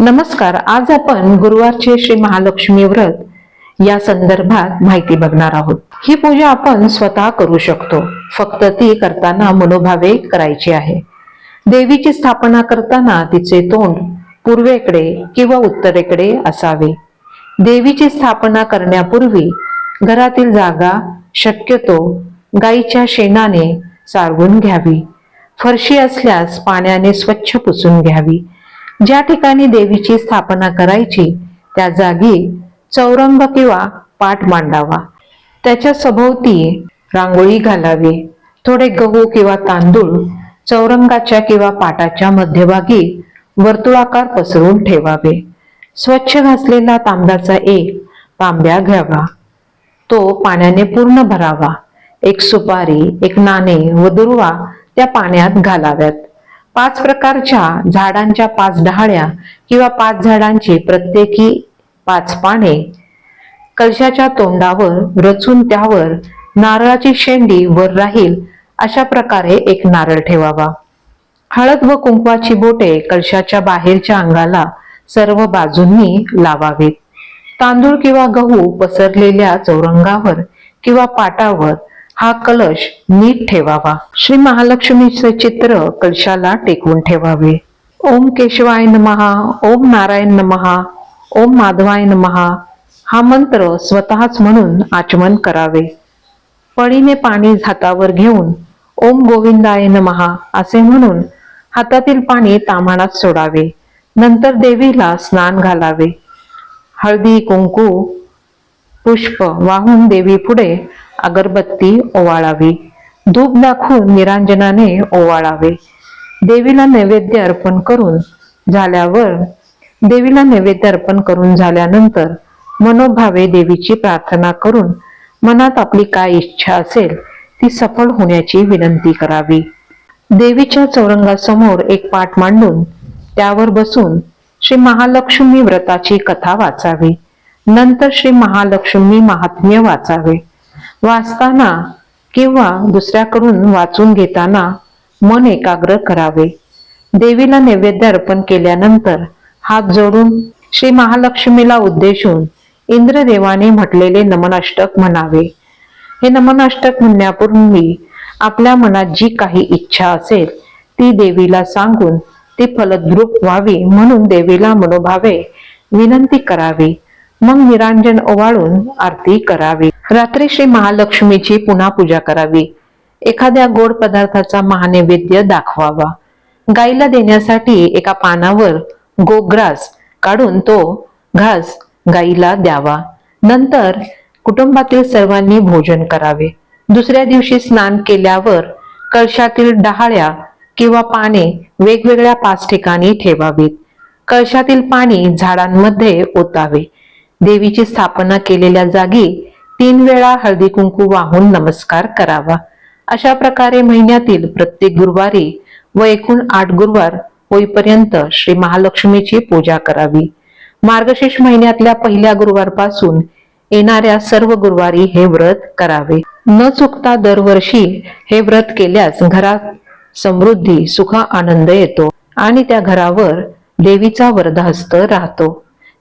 नमस्कार आज आपण गुरुवारचे श्री महालक्ष्मी व्रत या संदर्भात माहिती बघणार आहोत. ही पूजा आपण स्वतः करू शकतो. फक्त ती करताना मनोभावे करायची आहे. देवीची स्थापना करताना तिचे तोंड पूर्वेकडे किंवा उत्तरेकडे असावे. देवीची स्थापना करण्यापूर्वी घरातील जागा शक्यतो गाईच्या शेणाने सारवून घ्यावी. फरशी असल्यास पाण्याने स्वच्छ पुसून घ्यावी. ज्या ठिकाणी देवीची स्थापना करायची त्या जागी चौरंग किंवा पाठ मांडावा. त्याच्या सभोवती रांगोळी घालावी. थोडे गहू किंवा तांदूळ चौरंगाच्या किंवा पाटाच्या मध्यभागी वर्तुळाकार पसरून ठेवावे. स्वच्छ घासलेला तांब्याचा एक तांब्या घ्यावा. तो पाण्याने पूर्ण भरावा. एक सुपारी एक नाणे व दुर्वा त्या पाण्यात घालाव्यात. पाच प्रकारच्या झाडांच्या पाच डहाळ्या किंवा पाच झाडांची प्रत्येकी पाच पाने कलशाच्या तोंडावर रचून त्यावर नारळाची शेंडी वर राहील अशा प्रकारे एक नारळ ठेवावा. हळद व कुंकवाची बोटे कलशाच्या बाहेरच्या अंगाला सर्व बाजूंनी लावावीत. तांदूळ किंवा गहू पसरलेल्या चौरंगावर किंवा पाटावर हा कलश नीट ठेवावा. श्री महालक्ष्मीचे चित्र कलशाला टेकवून ठेवावे. ओम केशवाय नमहा ओम नारायण नमहा ओम माधवाय नमहा हा मंत्र स्वतःच म्हणून आचमन करावे. पळीने पाणी हातावर घेऊन ओम गोविंदाय नमहा असे म्हणून हातातील पाणी तामाणात सोडावे. नंतर देवीला स्नान घालावे. हळदी कुंकू पुष्प वाहून देवी पुढे अगरबत्ती ओवाळावी. धूप दाखवून निरांजनाने ओवाळावे. देवीला नैवेद्य अर्पण करून झाल्यावर देवीला नैवेद्य अर्पण करून झाल्यानंतर मनोभावे देवीची प्रार्थना करून मनात आपली काय इच्छा असेल ती सफल होण्याची विनंती करावी. देवीच्या चौरंगासमोर एक पाठ मांडून त्यावर बसून श्री महालक्ष्मी व्रताची कथा वाचावी. नंतर श्री महालक्ष्मी महात्म्य वाचावे. वाचताना किंवा दुसऱ्याकडून वाचून घेताना मन एकाग्र करावे. देवीला नैवेद्य अर्पण केल्यानंतर हात जोडून श्री महालक्ष्मीला उद्देशून इंद्रदेवाने म्हटलेले नमनाष्टक म्हणावे. हे नमनाष्टक म्हणण्यापूर्वी आपल्या मनात जी काही इच्छा असेल ती देवीला सांगून ती फलद्रूप व्हावी म्हणून देवीला मनोभावे विनंती करावी. मग निरांजन ओवाळून आरती करावी. रात्री श्री महालक्ष्मीची पुन्हा पूजा करावी. एखाद्या गोड पदार्थाचा महानैवेद्य दाखवावा. गाईला देण्यासाठी एका पानावर गोग्रास काढून तो घास गाईला द्यावा. नंतर कुटुंबातील सर्वांनी भोजन करावे. दुसऱ्या दिवशी स्नान केल्यावर कळशातील डहाळ्या किंवा पाने वेगवेगळ्या पाच ठिकाणी ठेवावीत. कळशातील पाणी झाडांमध्ये ओतावे. देवीची स्थापना केलेल्या जागी तीन वेळा हळदी कुंकू वाहून नमस्कार करावा. अशा प्रकारे महिन्यातील प्रत्येक गुरुवारी व एकूण आठ गुरुवार होईपर्यंत श्री महालक्ष्मीची पूजा करावी. मार्गशीर्ष महिन्यातल्या पहिल्या गुरुवारपासून येणाऱ्या सर्व गुरुवारी हे व्रत करावे. न चुकता दरवर्षी हे व्रत केल्यास घरात समृद्धी सुख आनंद येतो आणि त्या घरावर देवीचा वरदहस्त राहतो.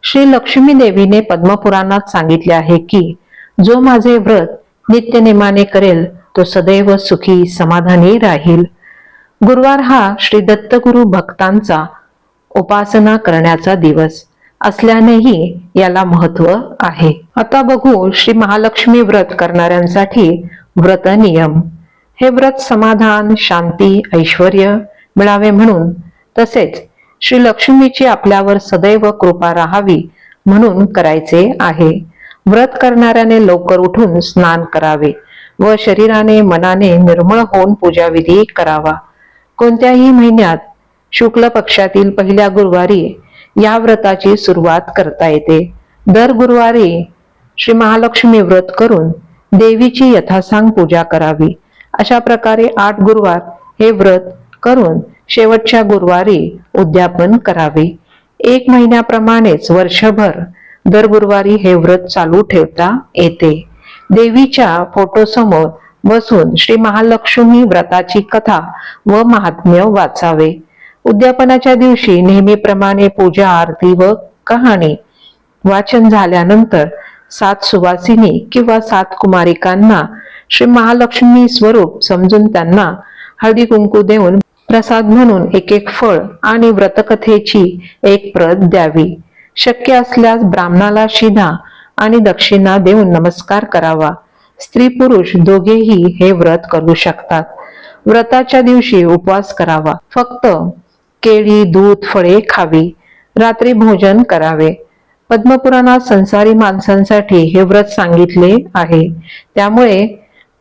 श्री लक्ष्मी देवीने पद्मपुराणात सांगितले आहे की जो माझे व्रत नित्यनेमाने करेल तो सदैव सुखी समाधानी राहील. गुरुवार हा श्री दत्तगुरु भक्तांचा उपासना करण्याचा दिवस असल्यानेही याला महत्त्व आहे. आता बघू श्री महालक्ष्मी व्रत करणाऱ्यांसाठी व्रत नियम. हे व्रत समाधान शांती ऐश्वर मिळावे म्हणून तसेच श्री लक्ष्मीची आपल्यावर सदैव कृपा राहावी म्हणून करायचे आहे. व्रत करणाऱ्याने लवकर उठून स्नान करावे व शरीराने मनाने निर्मळ होऊन पूजाविधी करावा. कोणत्याही महिन्यात शुक्ल पक्षातील पहिल्या गुरुवारी या व्रताची सुरुवात करता येते. दर गुरुवारी श्री महालक्ष्मी व्रत करून देवीची यथासांग पूजा करावी. अशा प्रकारे आठ गुरुवार हे व्रत करून शेवटच्या गुरुवारी उद्यापन करावे. एक महिन्याप्रमाणेच वर्षभर दर गुरुवारी हे व्रत चालू ठेवता येते. देवीच्या फोटोसमोर बसून श्री महालक्ष्मी व्रताची कथा व महात्म्य वाचावे. उद्यापनाच्या दिवशी नेहमीप्रमाणे पूजा आरती व कहाणी वाचन झाल्यानंतर सात सुवासिनी किंवा सात कुमारिकांना श्री महालक्ष्मी स्वरूप समजून त्यांना हळदी कुंकू देऊन प्रसाद म्हणून एक एक फळ आणि व्रतकथेची एक प्रत द्यावी. शक्य असल्यास ब्राह्मणाला शिधा आणि दक्षिणा देऊन नमस्कार करावा. स्त्री पुरुष दोघेही हे व्रत करू शकतात. व्रताच्या दिवशी उपवास करावा. फक्त केळी दूध फळे खावी. रात्री भोजन करावे. पद्मपुराणात संसारी माणसांसाठी हे व्रत सांगितले आहे. त्यामुळे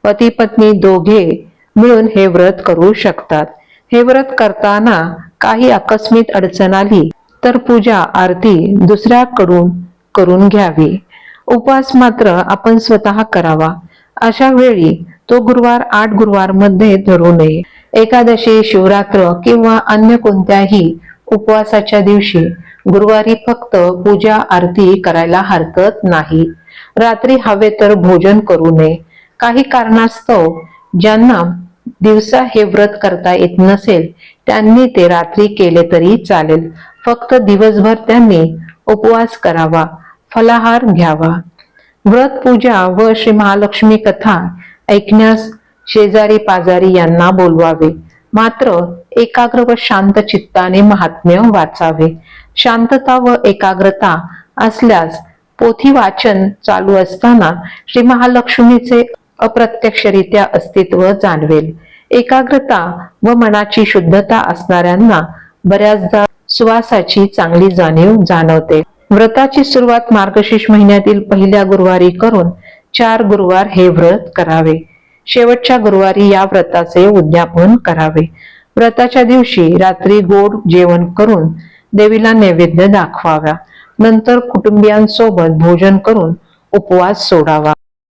पती पत्नी दोघे मिळून हे व्रत करू शकतात. हे व्रत करताना काही आकस्मिक अडचण आली तर पूजा आरती दुसऱ्याकडून करून घ्यावी. उपवास मात्र आपण स्वतः करावा. अशा वेळी तो गुरुवार आठ गुरुवारमध्ये धरू नये. एकादशी शिवरात्र किंवा अन्य कोणत्याही उपवासाच्या दिवशी गुरुवारी फक्त पूजा आरती करायला हरकत नाही. रात्री हवे तर भोजन करू नये. काही कारणास्तव ज्यांना दिवसा हे व्रत करता येत नसेल. त्यांनी ते रात्री केले तरी चालेल. फक्त दिवसभर त्यांनी उपवास करावा फलाहार घ्यावा. व्रत पूजा व श्री महालक्ष्मी कथा ऐकण्यास शेजारी पाजारी यांना बोलवावे. मात्र एकाग्र व शांत चित्ताने महात्म्य वाचावे. शांतता व एकाग्रता असल्यास पोथी वाचन चालू असताना श्री महालक्ष्मीचे अप्रत्यक्षरित्या अस्तित्व जाणवेल. एकाग्रता व मनाची शुद्धता असणाऱ्यांना बऱ्याचदा सुवासाची चांगली जाणीव जाणवते. व्रताची सुरुवात मार्गशीर्ष महिन्यातील पहिल्या गुरुवारी करून चार गुरुवार हे व्रत करावे. शेवटच्या गुरुवारी या व्रताचे उद्यापन करावे. व्रताच्या दिवशी रात्री गोड जेवण करून देवीला नैवेद्य दाखवावा. नंतर कुटुंबियांसोबत भोजन करून उपवास सोडावा.